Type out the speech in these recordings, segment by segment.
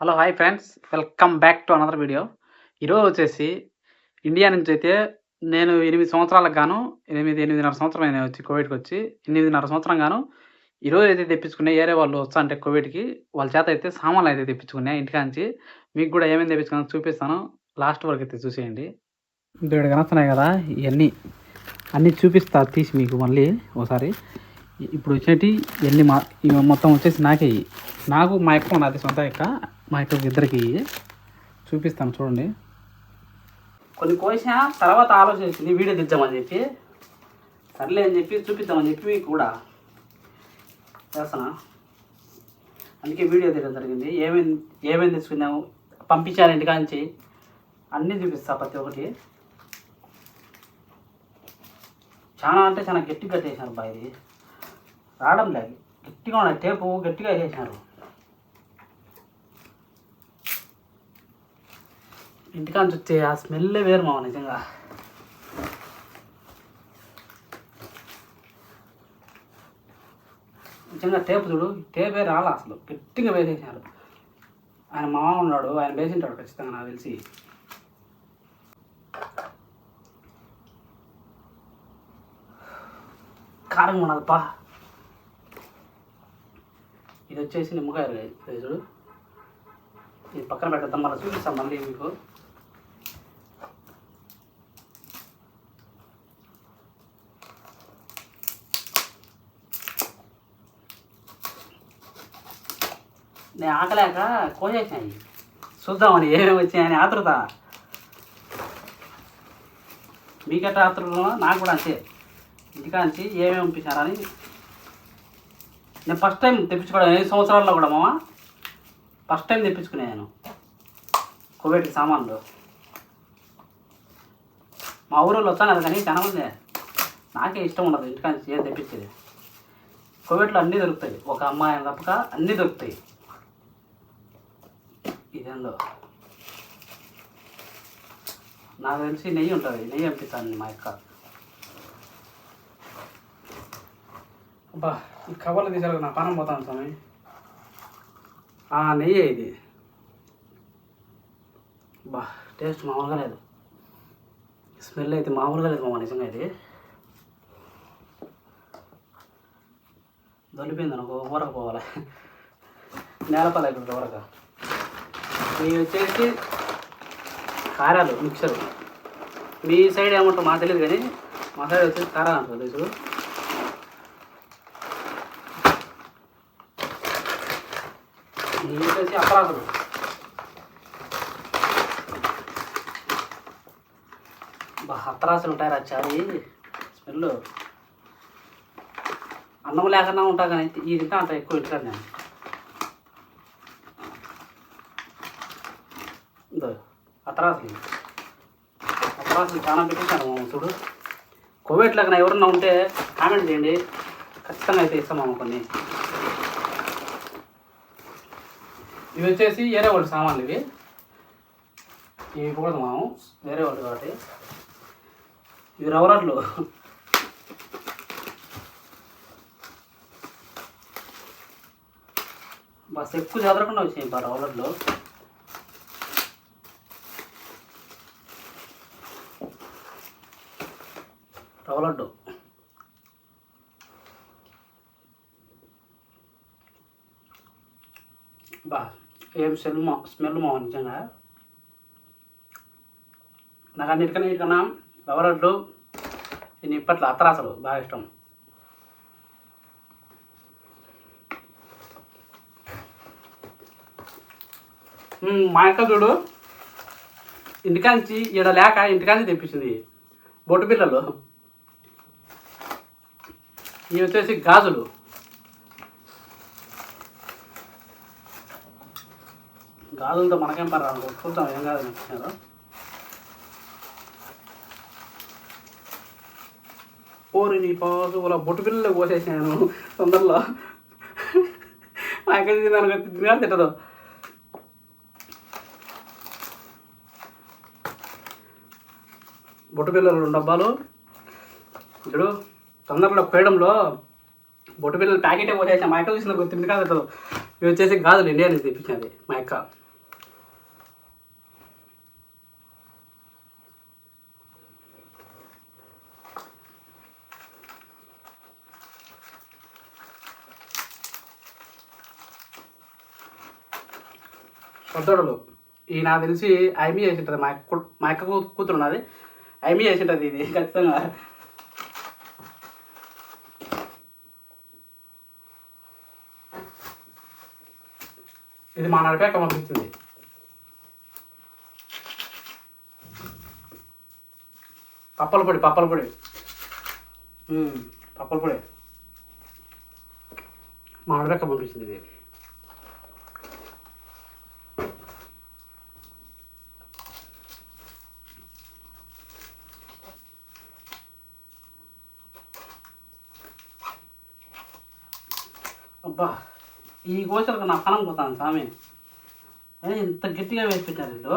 Hello hi friends. Welcome back to another video. ఈరోజు వచ్చేసి India నుంచి అయితే నేను ఎనిమిది సంవత్సరాలకు గాను ఎనిమిది ఎనిమిదిన్నర సంవత్సరం అయినా వచ్చి కోవిడ్కి వచ్చి ఎనిమిదిన్నర సంవత్సరం గాను ఈరోజు అయితే తెప్పించుకునే ఏరే వాళ్ళు వచ్చా అంటే కోవిడ్కి వాళ్ళ చేత అయితే సామాన్లు అయితే తెప్పించుకున్నా ఇంటికాంచి మీకు కూడా ఏమేమి తెప్పించుకున్నా చూపిస్తాను. లాస్ట్ వరకు అయితే చూసేయండి. ఇక్కడ కనస్తున్నాయి కదా ఇవన్నీ అన్నీ చూపిస్తా తీసి మీకు మళ్ళీ ఒకసారి ఇప్పుడు వచ్చేటి ఎన్ని మా మొత్తం వచ్చేసి నాకే. నాకు మా ఎక్కువ నాది సొంత ఎక్క మా యొక్క ఇద్దరికి చూపిస్తాను చూడండి. కొన్ని కోసా తర్వాత ఆలోచించింది వీడియో తెచ్చామని చెప్పి సర్లే అని చెప్పి చూపిద్దామని చెప్పి మీకు కూడా చేస్తానా అందుకే వీడియో తీయడం జరిగింది. ఏమేమి ఏమేమి తెచ్చుకున్నాము పంపించాను ఇంటికాంచి అన్నీ చూపిస్తా ప్రతి ఒక్కటి. చాలా అంటే చాలా గట్టిగా చేశారు బాయ్ ఇది. రావడం లేదు. గట్టిగా ఉన్నాయి టేపు గట్టిగా వేసేసినారు ఇంటికాంచి వచ్చే ఆ స్మెల్లే వేరు మామ నిజంగా. నిజంగా టేపు చూడు టేపే రాలా అసలు. గట్టిగా వేసేసినారు. ఆయన మామ ఉన్నాడు ఆయన వేసింటాడు ఖచ్చితంగా నాకు తెలిసి. కారం ఉన్నదప్పా ఇది వచ్చేసి నిమ్మకాయ చూడు. ఇది పక్కన పెట్టద్దాం మళ్ళీ చూపిస్తాం మళ్ళీ మీకు. నేను ఆకలేక కోసేసినాయి చూద్దామని ఏమేమి వచ్చాయని ఆతృత. మీకట్ట ఆతృతలో నాకు కూడా అంతే. ఇంటికాంచి ఏమేమి పంపించారని నేను ఫస్ట్ టైం తెప్పించుకోవడం ఐదు సంవత్సరాల్లో కూడా మామ ఫస్ట్ టైం తెప్పించుకున్నాను కోవిడ్కి సామాన్లు. మా ఊరిలో వచ్చాను కానీ చాలా మంది. నాకే ఇష్టం ఉండదు ఇంటికాంచి ఏం తెప్పించేది. కోవిడ్లో అన్నీ దొరుకుతాయి. ఒక అమ్మాయి తప్పక అన్నీ దొరుకుతాయి. ఇదేందో? నాకు తెలిసి నెయ్యి ఉంటుంది. నెయ్యి పంపిస్తాను మా యొక్క అబ్బా ఈ కవర్లు తీసారు నా పానం పోతాను స్వామి. ఆ నెయ్యి ఇది. బా టేస్ట్ మామూలుగా లేదు. స్మెల్ అయితే మామూలుగా లేదు మామ నిజంగా ఇది దొలిపోయింది నాకు ఊరకు పోవాలి. నేలపాల ఇక్కడ ఊరక. మీ వచ్చేసి కారాలు మిక్సర్. మీ సైడ్ ఏమంటారు మాకు తెలియదు కానీ మా సైడ్ వచ్చేసి కారాలు అంటారు తెలుసు. ఇవి వచ్చేసి అపరాధులు బా అత్తరాసులు ఉంటాయి రచ్చాయి స్మెల్ అన్నం లేకుండా ఉంటా కానీ ఇది తింటా అంత ఎక్కువ ఇంటాను నేను ఇదో అత్తరాసులు అత్తరాసులు చాలా పెట్టించాను చూడు. కోవిడ్ లాగా ఎవరన్నా ఉంటే కామెంట్ చేయండి. ఖచ్చితంగా అయితే ఇస్తాం మామ కొన్ని. ఇవి వచ్చేసి వేరే వాళ్ళ సామాన్లు ఇవి ఇవి కూడా మాము. వేరే వాళ్ళు కాబట్టి. ఇవి రవరట్లు బస్ ఎక్కువ చదవకుండా వచ్చాయి బా రవరట్లు రవలడ్డు బా ఏం స్మెల్ మా స్మెల్ మా నిజంగా నాకు అన్నిటికన్నా ఇటుకన్నా రవరడ్లు నేను ఇప్పట్లో అత్తరాసలు బాగా ఇష్టం. మా యొక్క చూడు ఇంటికాంచి ఈడ లేక ఇంటికాంచి తెప్పించింది బొట్టు పిల్లలు ఇవి వచ్చేసి గాజులు. గాజులతో మనకేం పర్రా చూద్దాం ఏం కాదు నచ్చినారు పోరి నీ పాసు వాళ్ళ బొట్టు పిల్లలు కోసేసాను తొందరలో. మా అక్క తిన్నాను తిన్నా తిట్టదు బొట్టు పిల్లలు రెండు డబ్బాలు. ఇప్పుడు తొందరలో పేయడంలో బొట్టు పిల్లలు ప్యాకెటే పోసేసా. మా అక్క చూసిన గుర్తుంది కాదు ఇవి వచ్చేసి గాజులు ఇండియా నుంచి తెప్పించింది మా అక్క. పెద్దోడలు ఈ నాకు తెలిసి ఐమీ చేసింటారు మా మా యొక్క కూతురు ఉన్నది ఐమీ చేసింటది ఇది ఖచ్చితంగా. ఇది మా నడిపాక పంపించింది పప్పల పొడి పప్పల పొడి. పప్పల పొడి. మా నడిపాక పంపించింది ఇది అబ్బా ఈ గోచరకు నా పనం పోతాను స్వామి ఏ, ఇంత గట్టిగా వేసి పెట్టారు వీళ్ళు.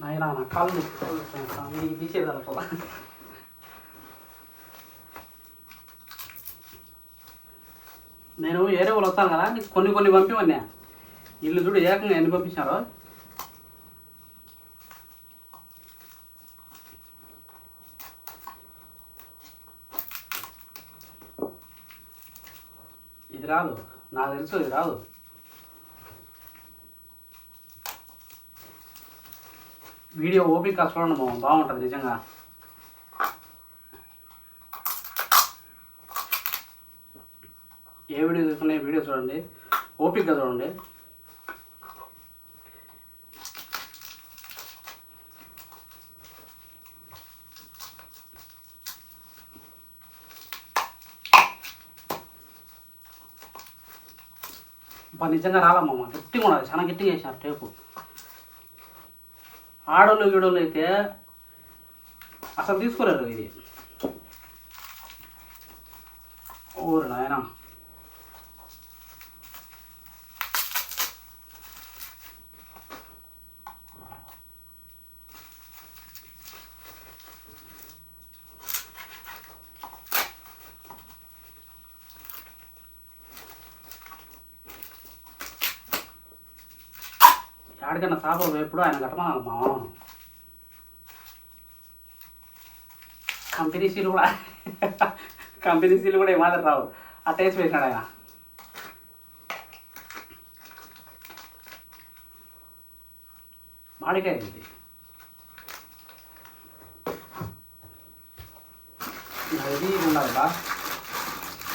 నాయనా నా కాళ్ళు నొప్పి. స్వామి ఇది తీసేది అలా నేను ఏరే వాళ్ళు వస్తాను కదా నీకు కొన్ని కొన్ని పంపివన్నా ఇల్లు చూడు ఏకంగా ఎన్ని పంపించారో ఇది రాదు. నాకు తెలుసు ఇది రాదు. వీడియో ఓపిక చూడండి మామ బాగుంటుంది నిజంగా. ఏ వీడియో తీసుకున్నా వీడియో చూడండి. ఓపికగా చూడండి. బా నిజంగా రాలమ్మమ్మ గట్టిగా ఉండదు చాలా గట్టిగా వేసినారు టేపు. ఆడోళ్ళు గీడోళ్ళు అయితే అసలు తీసుకోలేరు ఇది. ఊరు నాయనా. ఆడికన్నా సాపలు ఎప్పుడు ఆయన కట్టమన్నాను మా మామ. కంపెనీ సీలు కూడా కంపెనీ సీలు కూడా ఏమాత్రం రావు. ఆ టేస్ట్ వేసినాడు ఆయన. మామిడికాయ ఇది ఇది ఉండాలి బా.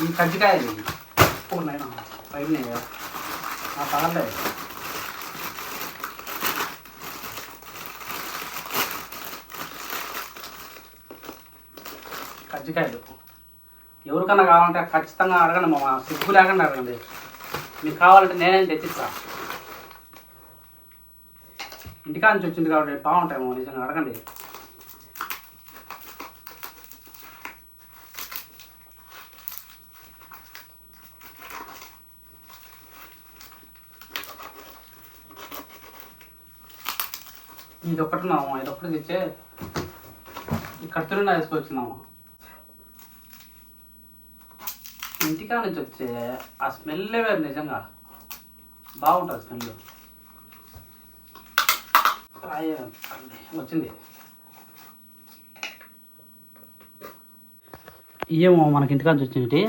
ఈ కజ్జికాయ ఇది పైన ఆ పాలే కజ్జికాయలు ఎవరికన్నా కావాలంటే ఖచ్చితంగా అడగండి మా సిగ్గు లేకుండా అడగండి. మీకు కావాలంటే నేనేం తెచ్చిస్తా. ఇంటికా నుంచి వచ్చింది కాబట్టి బాగుంటాయేమో నిజంగా అడగండి. ఇది ఒక్కటి నామా ఇది ఒక్కటి తెచ్చే ఈ కత్తులున్నా వేసుకొచ్చిందామా ఇంటికా నుంచి వచ్చే ఆ స్మెల్లే వేరు నిజంగా. బాగుంటుంది స్మెల్. వచ్చింది. ఇవేమో మనకి ఇంటికా నుంచి వచ్చింది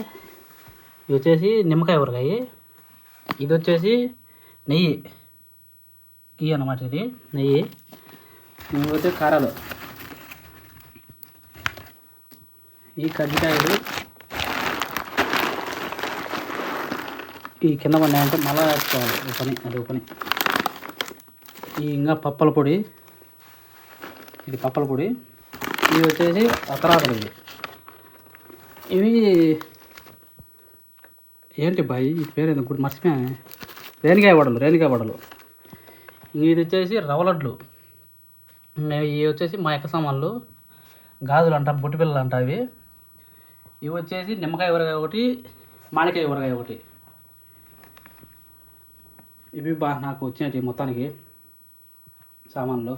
ఇది వచ్చేసి నిమ్మకాయ ఊరగాయ. ఇది వచ్చేసి నెయ్యి. ఇవి అనమాట ఇది నెయ్యి. ఇవి వచ్చే కారాలు. ఈ కజ్జికాయలు ఈ కింద పడినాయంటే మళ్ళా వేసుకోవాలి. ఒక పని అది ఒక పని. ఈ ఇంకా పప్పల పొడి. ఇది పప్పల పొడి. ఇవి వచ్చేసి అతరాకులు ఇవి. ఇవి ఏంటి బాయ్? ఈ పేరు ఎందుకు మర్చిపోయా. మర్చిపోయాను రేణికాయ వడలు రేణికాయ వడలు. ఇది వచ్చేసి రవలడ్లు ఇవి వచ్చేసి మా యొక్క సామాన్లు. గాజులు అంట బొట్టిపిల్లలు అంట అవి. ఇవి వచ్చేసి నిమ్మకాయ ఊరగాయ ఒకటి మామిడికాయ ఊరగాయ ఒకటి. ఇవి బా నాకు వచ్చినాయి మొత్తానికి సామాన్లు.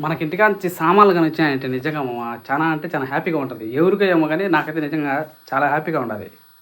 మనకి ఇంటికాంచి సామాన్లు కానీ వచ్చినాయంటే నిజంగా చాలా అంటే చాలా హ్యాపీగా ఉంటుంది. ఎవరికో ఏమో కానీ నాకైతే నిజంగా చాలా హ్యాపీగా ఉండాలి.